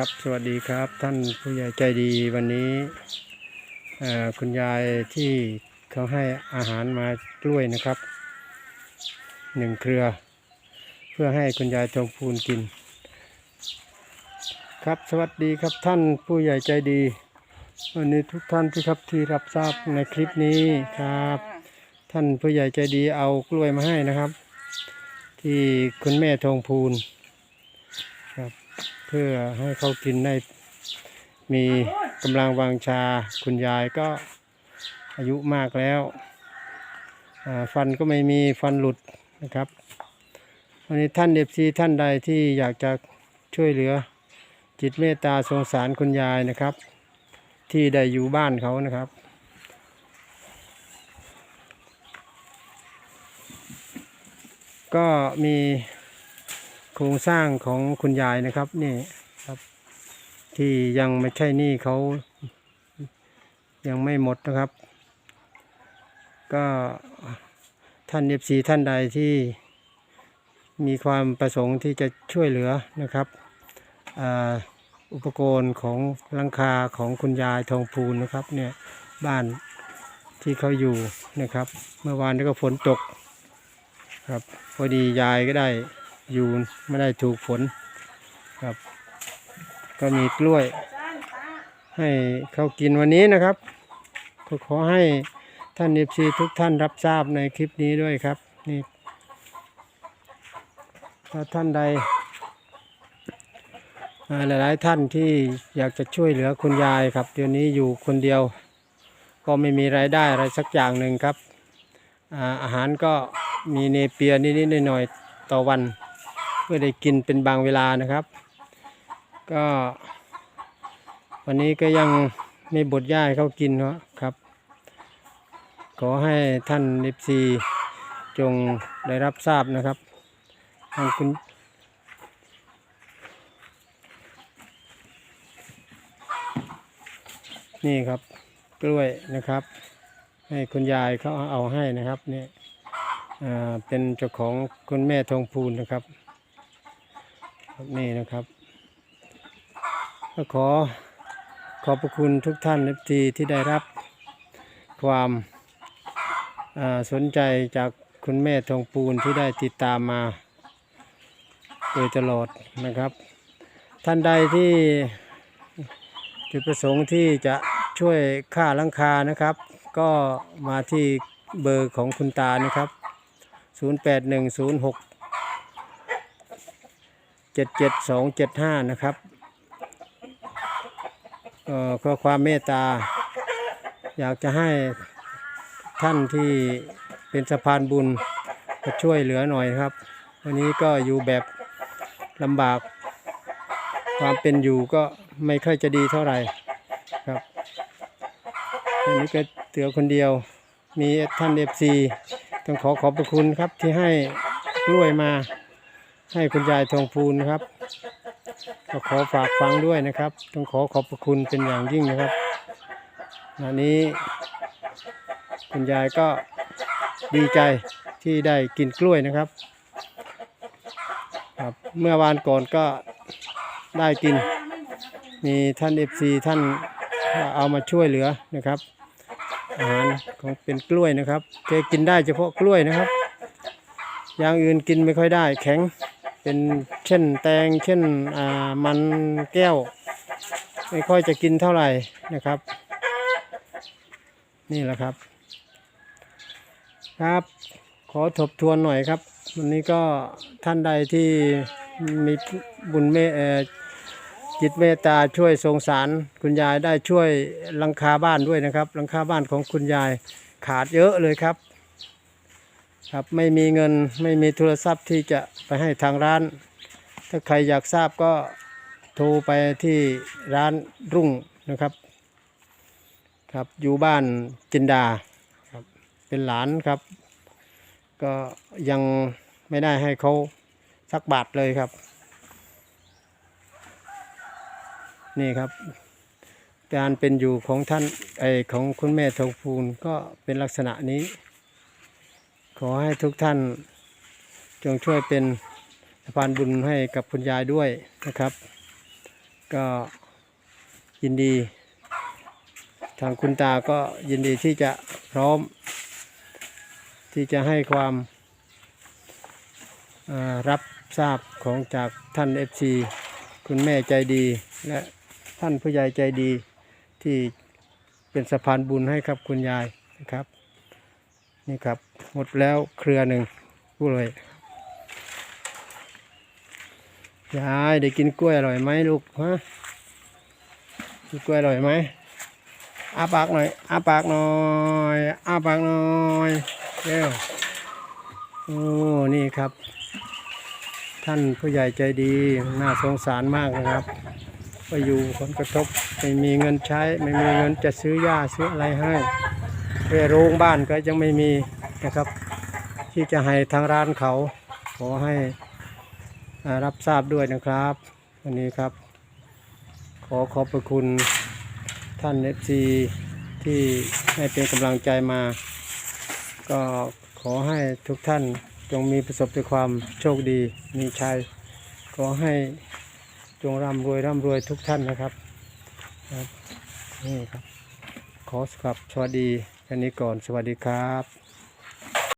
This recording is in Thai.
ครับสวัสดีครับท่านผู้ใหญ่ใจดีวันนี้คุณยายที่เขาให้อาหารมากล้วยนะครับหนึ่งเครือ เพื่อให้คุณยายทองพูนกิน ครับสวัสดีครับท่านผู้ใหญ่ใจดี วันนี้ทุกท่านที่ครับที่รับทราบในคลิปนี้ครับ ท่านผู้ใหญ่ใจดีเอากล้วยมาให้นะครับ ที่คุณแม่ทองพูน เพื่อให้เขากินได้มีกำลังวังชา คุณยายก็อายุมากแล้ว ฟันก็ไม่มีฟันหลุดนะครับวันนี้ท่านเอฟซีท่านใดที่อยากจะช่วยเหลือจิตเมตตาสงสารคุณยายนะครับ ที่ได้อยู่บ้านเขานะครับก็มี โครงสร้างของคุณยายนะครับนี่ครับที่ยังไม่ใช่นี้เขายังไม่หมดนะครับ ก็ท่านเอฟซีท่านใดที่มีความประสงค์ที่จะช่วยเหลือนะครับอ,อุปกรณ์ของลังคาของคุณยายทองพูนนะครับเนี่ยบ้านที่เขาอยู่นะครับ เมื่อวานนี้ก็ฝนตกครับพอดียายก็ได้ อยู่ไม่ได้ถูกฝนครับ ก็มีกล้วย ให้เขากินวันนี้นะครับก็ขอให้ท่านเอฟซีทุกท่านรับทราบในคลิปนี้ด้วยครับนี่ถ้าท่านใดอ่าหลายๆท่านที่อยากจะช่วยเหลือคุณยายครับเดี๋ยวนี้อยู่คนเดียว ก็ไม่มีรายได้อะไรสักอย่างหนึ่งครับอาอาหารก็มีเนเปียนิดๆหน่อยๆต่อวัน เพื่อได้กินเป็นบางเวลานะครับ ก็ วันนี้ก็ยังไม่บดหญ้าให้เขากินเนาะครับ ขอให้ท่านนิฟซีจงได้รับทราบนะครับทางคุณนี่ครับกล้วยนะครับ ให้คุณยายเขาเอาให้นะครับนี่อ่าเป็นเจ้าของคุณแม่ทองพูนนะครับ นี่นะครับ ก็ขอขอบพระคุณทุกท่านทีที่ได้รับความสนใจจากคุณแม่ทองพูนที่ได้ติดตามมาโดยตลอดนะครับ ท่านใดที่จุดประสงค์ที่จะช่วยค่าลังคานะครับ ก็มาที่เบอร์ของคุณตานะครับ 0810677275นะครับเอ่อเพื่อความเมตตา อยากจะให้ท่านที่เป็นสะพานบุญมาช่วยเหลือหน่อยครับ วันนี้ก็อยู่แบบลำบาก ความเป็นอยู่ก็ไม่ค่อยจะดีเท่าไหร่ครับวันนี้ก็เตือคนเดียว มีท่านเอฟซีต้องขอขอบพระคุณครับที่ให้กล้วยมา ให้คุณยายทองพูนนะครับ ก็ขอฝากฟังด้วยนะครับ ต้องขอขอบพระคุณเป็นอย่างยิ่งนะครับอันนี้ คุณยายก็ดีใจที่ได้กินกล้วยนะครับครับ เมื่อวานก่อนก็ได้กิน มีท่านเอฟซีท่านเอามาช่วยเหลือนะครับอาหารของเป็นกล้วยนะครับแกกินได้เฉพาะกล้วยนะครับ อย่างอื่นกินไม่ค่อยได้แข็ง เป็นเช่นแตงเช่นมันแก้ว ไม่ค่อยจะกินเท่าไหร่นะครับ นี่แหละครับ ครับ ขอทบทวนหน่อยครับ วันนี้ก็ท่านใดที่มีบุญเมจิตเมตตาช่วยสงสารคุณยายได้ช่วยลังคาบ้านด้วยนะครับลังคาบ้านของคุณยายขาดเยอะเลยครับ ครับไม่มีเงินไม่มีโทรศัพท์ที่จะไปให้ทางร้าน ถ้าใครอยากทราบก็โทรไปที่ร้านรุ่งนะครับ ครับอยู่บ้านจินดาครับเป็นหลานครับ ก็ยังไม่ได้ให้เขาสักบาทเลยครับ นี่ครับ การเป็นอยู่ของท่านไอของคุณแม่ทองพูนก็เป็นลักษณะนี้ ขอให้ทุกท่านจงช่วยเป็นสะพานบุญให้กับคุณยายด้วยนะครับ ก็ยินดี ทางคุณตาก็ยินดีที่จะพร้อม ที่จะให้ความรับทราบของจากท่าน FC คุณแม่ใจดี และท่านผู้ใหญ่ใจดีที่เป็นสะพานบุญให้กับคุณยายนะครับ นี่ครับ หมดแล้วเครือหนึ่งพูดเลยยายได้กินกล้วยอร่อยไหมลูกฮะกินกล้วยอร่อยไหมอาปากหน่อยอาปากหน่อยอาปากหน่อยเร็วโอ้นี่ครับ ท่านผู้ใหญ่ใจดีน่าสงสารมากนะครับไปอยู่ผลกระทบไม่มีเงินใช้ ไม่มีเงินจะซื้อหญ้าซื้ออะไรให้ โรงบ้านก็ยังไม่มีนะครับ ที่จะให้ทางร้านเขาขอให้รับทราบด้วยนะครับ วันนี้ครับ ขอขอบพระคุณท่านเอฟซีที่ให้เป็นกำลังใจมา ก็ขอให้ทุกท่านจงมีประสบแต่ความโชคดีมีชัย ขอให้จงร่ำรวยร่ำรวยทุกท่านนะครับครับนี่ครับ ขอสครับสวัสดี แค่นี้ก่อนสวัสดีครับ